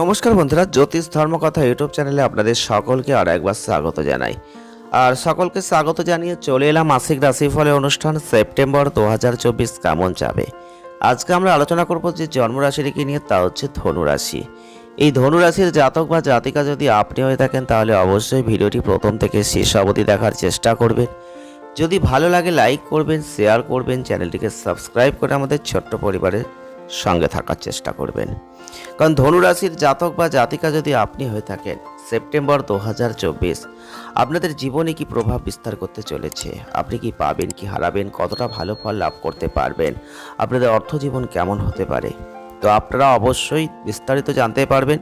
নমস্কার বন্ধুরা, জ্যোতিষ ধর্মকথা ইউটিউব চ্যানেলে আপনাদের সকলকে আর একবার স্বাগত জানাই। আর সকলকে স্বাগত জানিয়ে চলে এলাম মাসিক রাশিফলে অনুষ্ঠান সেপ্টেম্বর দু হাজার চব্বিশ কেমন যাবে? আজকে আমরা আলোচনা করব যে জন্মরাশিটিকে নিয়ে, তা হচ্ছে ধনুরাশি। এই ধনুরাশির জাতক বা জাতিকা যদি আপনি হয়ে থাকেন, তাহলে অবশ্যই ভিডিওটি প্রথম থেকে শেষ অবধি দেখার চেষ্টা করবেন। যদি ভালো লাগে, লাইক করবেন, শেয়ার করবেন, চ্যানেলটিকে সাবস্ক্রাইব করে আমাদের ছোট্ট পরিবারের সঙ্গে থাকার চেষ্টা করবেন। কারণ ধনুরাশির জাতক বা জাতিকা যদি আপনি হয়ে থাকেন, সেপ্টেম্বর দু হাজার চব্বিশ, আপনাদের জীবনে কি প্রভাব বিস্তার করতে চলেছে? আপনি কি পাবেন, কি হারাবেন, কতটা ভালো ফল লাভ করতে পারবেন? আপনাদের অর্থ জীবন কেমন হতে পারে? তো আপনারা অবশ্যই বিস্তারিত জানতে পারবেন।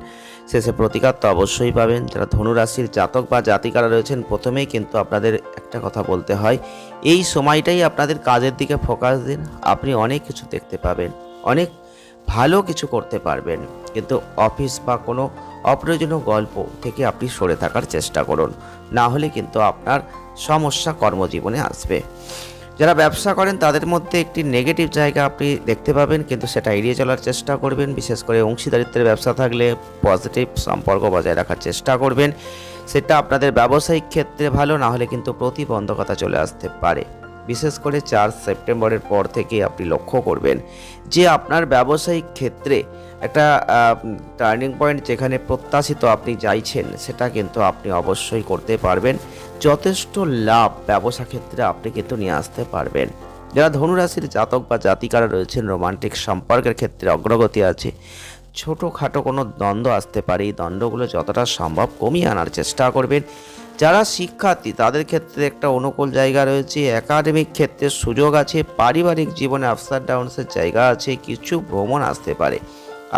শেষে প্রতিকার তো অবশ্যই পাবেন। যারা ধনুরাশির জাতক বা জাতিকারা রয়েছেন, প্রথমেই কিন্তু আপনাদের একটা কথা বলতে হয়, এই সময়টাই আপনাদের কাজের দিকে ফোকাস দিন। আপনি অনেক কিছু দেখতে পাবেন। অনেক ভালো কিছু করতে পারবেন। কিন্তু অফিস বা কোনো অপ্রয়োজনীয় গল্প থেকে আপনি সরে থাকার চেষ্টা করুন। না হলে কিন্তু আপনার সমস্যা কর্মজীবনে আসবে। যারা ব্যবসা করেন, তাদের মধ্যে একটি নেগেটিভ জায়গা আপনি দেখতে পাবেন, কিন্তু সেটা এড়িয়ে চলার চেষ্টা করবেন। বিশেষ করে অংশীদারিত্বের ব্যবসা থাকলে পজিটিভ সম্পর্ক বজায় রাখার চেষ্টা করবেন। সেটা আপনাদের ব্যবসায়িক ক্ষেত্রে ভালো, না হলে কিন্তু প্রতিবন্ধকতা চলে আসতে পারে। বিশেষ করে চার সেপ্টেম্বরের পর থেকে আপনি লক্ষ্য করবেন যে আপনার ব্যবসায়িক ক্ষেত্রে একটা টার্নিং পয়েন্ট যেখানে প্রত্যাশিত আপনি চাইছেন সেটা কিন্তু আপনি অবশ্যই করতে পারবেন। যথেষ্ট লাভ ব্যবসা ক্ষেত্রে আপনি কিন্তু নিয়ে আসতে পারবেন। যারা ধনুরাশির জাতক বা জাতিকারা রয়েছেন, রোমান্টিক সম্পর্কের ক্ষেত্রে অগ্রগতি আছে। ছোটোখাটো কোনো দ্বন্দ্ব আসতে পারে, এই দ্বন্দ্বগুলো যতটা সম্ভব কমিয়ে আনার চেষ্টা করবেন। যারা শিক্ষার্থী, তাদের ক্ষেত্রে একটা অনুকূল জায়গা রয়েছে, একাডেমিক ক্ষেত্রে সুযোগ আছে, পারিবারিক জীবনে আপসার ডাউনসের জায়গা আছে, কিছু ভ্রমণ আসতে পারে।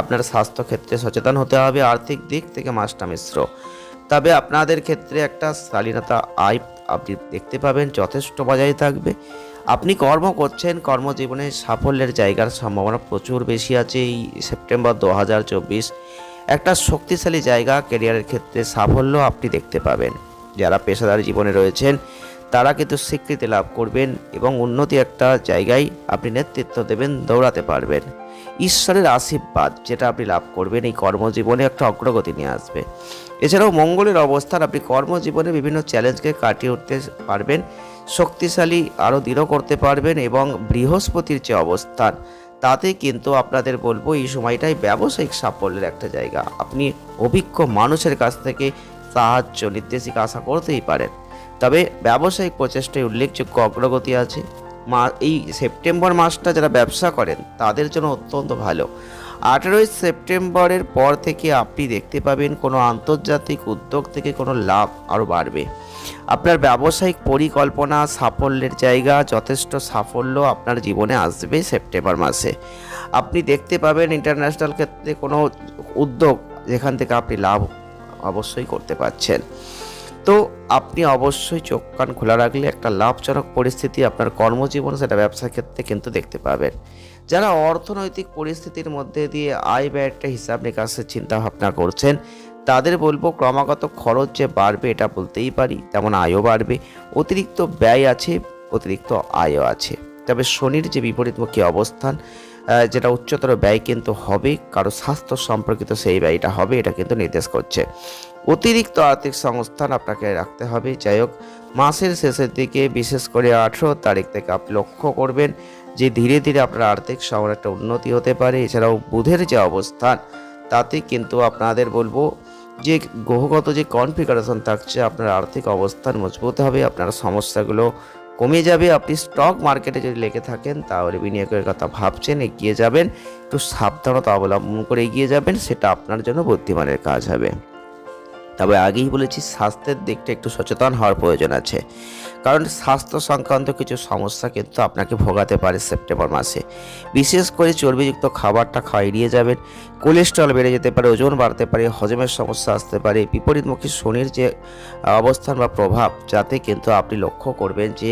আপনার স্বাস্থ্য ক্ষেত্রে সচেতন হতে হবে, আর্থিক দিক থেকে মাসটা মিশ্র। তবে আপনাদের ক্ষেত্রে একটা শালীনতা আয় আপনি দেখতে পাবেন, যথেষ্ট বজায় থাকবে। আপনি কর্ম করছেন, কর্মজীবনে সাফল্যের জায়গার সম্ভাবনা প্রচুর বেশি আছে। এই সেপ্টেম্বর দু হাজার চব্বিশ একটা শক্তিশালী জায়গা কেরিয়ারের ক্ষেত্রে সাফল্য আপনি দেখতে পাবেন। যারা পেশাদার জীবনে রয়েছেন, তারা কিন্তু স্বীকৃতি লাভ করবেন এবং উন্নতি একটা জায়গায় আপনি নেতৃত্ব দেবেন, দৌড়াতে পারবেন। ঈশ্বরের আশীর্বাদ যেটা আপনি লাভ করবেন, এই কর্মজীবনে একটা অগ্রগতি নিয়ে আসবে। এছাড়াও মঙ্গলের অবস্থান, আপনি কর্মজীবনে বিভিন্ন চ্যালেঞ্জকে কাটিয়ে উঠতে পারবেন, শক্তিশালী, আরও দৃঢ় করতে পারবেন এবং বৃহস্পতির যে অবস্থান, তাতে কিন্তু আপনাদের বলব এই সময়টাই ব্যবসায়িক সাফল্যের একটা জায়গা। আপনি অভিজ্ঞ মানুষের কাছ থেকে সাহায্য নির্দেশিকা আশা করতেই পারেন। তবে ব্যবসায়িক প্রচেষ্টায় উল্লেখযোগ্য অগ্রগতি আছে। মা, এই সেপ্টেম্বর মাসটা যারা ব্যবসা করেন, তাদের জন্য অত্যন্ত ভালো। আঠেরোই সেপ্টেম্বরের পর থেকে আপনি দেখতে পাবেন কোনো আন্তর্জাতিক উদ্যোগ থেকে কোনো লাভ আরও বাড়বে। আপনার ব্যবসায়িক পরিকল্পনা, সাফল্যের জায়গা, যথেষ্ট সাফল্য আপনার জীবনে আসবে সেপ্টেম্বর মাসে। আপনি দেখতে পাবেন ইন্টারন্যাশনাল ক্ষেত্রে কোনো উদ্যোগ যেখান থেকে আপনি লাভ অবশ্যই করতে পারছেন। তো আপনি অবশ্যই চোখ কান খোলা রাখলে একটা লাভজনক পরিস্থিতি আপনার কর্মজীবন সেটা ব্যবসার ক্ষেত্রে কিন্তু দেখতে পাবেন। যারা অর্থনৈতিক পরিস্থিতির মধ্যে দিয়ে আয় ব্যয়টা হিসাব নিকাশের চিন্তা ভাবনা করছেন, তাদের বলব ক্রমাগত খরচ যে বাড়বে এটা বলতেই পারি, তেমন আয়ও বাড়বে, অতিরিক্ত ব্যয় আছে, অতিরিক্ত আয়ও আছে। তবে শনির যে বিপরীতমুখী অবস্থান যেটা উচ্চতর ব্যয় কিন্তু হবে, কারও স্বাস্থ্য সম্পর্কিত সেই ব্যয়টা হবে, এটা কিন্তু নির্দেশ করছে। অতিরিক্ত আর্থিক সংস্থান আপনাকে রাখতে হবে। যাই হোক, মাসের শেষের দিকে, বিশেষ করে আঠেরো তারিখ থেকে আপনি লক্ষ্য করবেন যে ধীরে ধীরে আপনার আর্থিক সময় একটা উন্নতি হতে পারে। এছাড়াও বুধের যে অবস্থান, তাতে কিন্তু আপনাদের বলব যে গ্রহগত যে কনফিগারেশন থাকছে, আপনার আর্থিক অবস্থান মজবুত হবে, আপনার সমস্যাগুলো কমে যাবে। আপনি স্টক মার্কেটে যদি লেগে থাকেন, তাহলে বিনিয়োগের কথা ভাবছেন, এগিয়ে যাবেন। একটু সাবধানতা অবলম্বন করে এগিয়ে যাবেন, সেটা আপনার জন্য বুদ্ধিমানের কাজ হবে। তবে আগেই বলেছি, স্বাস্থ্যের দিকটা একটু সচেতন হওয়ার প্রয়োজন আছে। কারণ স্বাস্থ্য সংক্রান্ত কিছু সমস্যা কিন্তু আপনাকে ভোগাতে পারে সেপ্টেম্বর মাসে। বিশেষ করে চর্বিযুক্ত খাবারটা খাওয়া এড়িয়ে যাবেন, কোলেস্ট্রল বেড়ে যেতে পারে, ওজন বাড়তে পারে, হজমের সমস্যা আসতে পারে, বিপরীতমুখী শনির যে অবস্থান বা প্রভাব, যাতে কিন্তু আপনি লক্ষ্য করবেন যে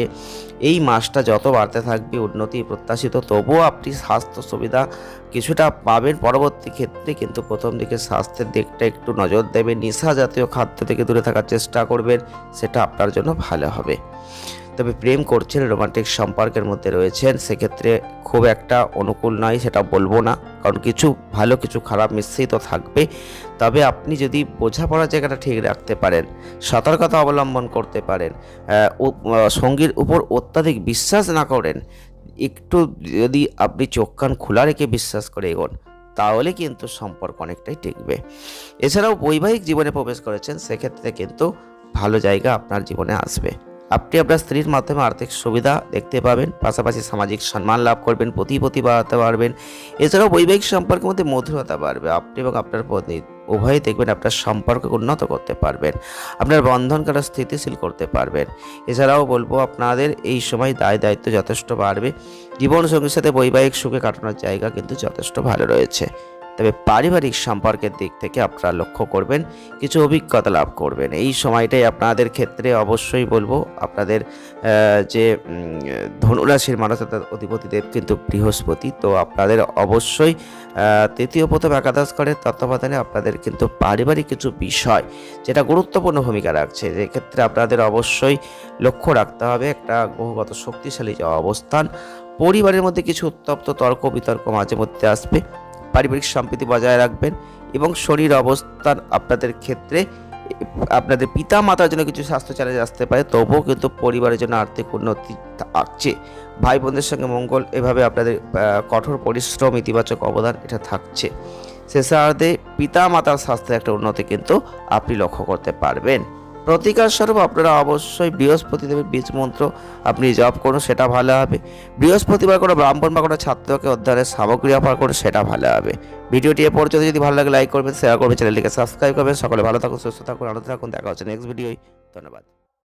এই মাসটা যত বাড়তে থাকবে, উন্নতি প্রত্যাশিত, তবুও আপনি স্বাস্থ্য সুবিধা কিছুটা পাবেন। পরবর্তী ক্ষেত্রে কিন্তু প্রথম দিকে স্বাস্থ্যের দিকটা একটু নজর দেবেন। নেশা জাতীয় খাদ্য থেকে দূরে থাকার চেষ্টা করবেন, সেটা আপনার জন্য ভালো হবে। তবে প্রেম করছেন, রোমান্টিক সম্পর্কের মধ্যে রয়েছেন, সেক্ষেত্রে খুব একটা অনুকূল নয়, সেটা বলব না। কারণ কিছু ভালো, কিছু খারাপ মিশ্রিত থাকবে। তবে আপনি যদি বোঝাপড়ার জায়গাটা ঠিক রাখতে পারেন, সতর্কতা অবলম্বন করতে পারেন সঙ্গীর উপর অত্যাধিক বিশ্বাস না করেন, একটু যদি আপনি চোখ কান খোলা রেখে বিশ্বাস করে এগোন, তাহলে কিন্তু সম্পর্ক অনেকটাই টিকবে। এছাড়াও বৈবাহিক জীবনে প্রবেশ করেছেন, সেক্ষেত্রে কিন্তু ভালো জায়গা আপনার জীবনে আসবে। আপনি আপনার স্ত্রীর মাধ্যমে আর্থিক সুবিধা দেখতে পাবেন, পাশাপাশি সামাজিক সম্মান লাভ করবেন প্রতিপতি বাড়াতে পারবেন। এছাড়াও বৈবাহিক সম্পর্কের মধ্যে মধুরতা বাড়বে। আপনি এবং আপনার পত্নী উভয়ই দেখবেন আপনার সম্পর্ককে উন্নত করতে পারবেন, আপনার বন্ধনকে আরও স্থিতিশীল করতে পারবেন। এছাড়াও বলব, আপনাদের এই সময় দায় দায়িত্ব যথেষ্ট বাড়বে। জীবনসঙ্গীর সাথে বৈবাহিক সুখে কাটানোর জায়গা কিন্তু যথেষ্ট ভালো রয়েছে। তবে পারিবারিক সম্পর্কের দিক থেকে আপনারা লক্ষ্য করবেন, কিছু অভিজ্ঞতা লাভ করবেন। এই সময়টাই আপনাদের ক্ষেত্রে অবশ্যই বলব, আপনাদের যে ধনুরাশির মানুষ অর্থাৎ অধিপতিদেব কিন্তু বৃহস্পতি, তো আপনাদের অবশ্যই তৃতীয়, প্রথম একাদশ করে তত্ত্বাবধানে আপনাদের কিন্তু পারিবারিক কিছু বিষয় যেটা গুরুত্বপূর্ণ ভূমিকা রাখছে। ক্ষেত্রে আপনাদের অবশ্যই লক্ষ্য রাখতে হবে একটা গ্রহগত শক্তিশালী যে অবস্থান, পরিবারের মধ্যে কিছু উত্তপ্ত তর্ক বিতর্ক মাঝে মধ্যে আসবে। পারিবারিক সম্প্রীতি বজায় রাখবেন এবং শরীর অবস্থান আপনাদের ক্ষেত্রে, আপনাদের পিতা মাতার জন্য কিছু স্বাস্থ্য চ্যালেঞ্জ আসতে পারে, তবুও কিন্তু পরিবারের জন্য আর্থিক উন্নতি থাকছে ভাই বোনদের সঙ্গে মঙ্গল এভাবে আপনাদের কঠোর পরিশ্রম, ইতিবাচক অবদান এটা থাকছে। শেষার্ধে পিতা মাতার স্বাস্থ্যের একটা উন্নতি কিন্তু আপনি লক্ষ্য করতে পারবেন। প্রতিকার স্বরূপ আপনারা অবশ্যই বৃহস্পতি দেবের বীজ মন্ত্র আপনি জপ করুন, সেটা ভালো হবে। বৃহস্পতিবার কোনো ব্রাহ্মণ বা কোনো ছাত্রকে অধ্যয়নের সামগ্রী অফার করুন, সেটা ভালো হবে। ভিডিওটি এ পর্যন্ত, যদি ভালো লাগে, লাইক করবেন শেয়ার করবেন, চ্যানেলটিকে সাবস্ক্রাইব করবেন। সকলে ভালো থাকুন, সুস্থ থাকুন, আনন্দ থাকুন। দেখা হচ্ছে নেক্সট ভিডিওই ধন্যবাদ।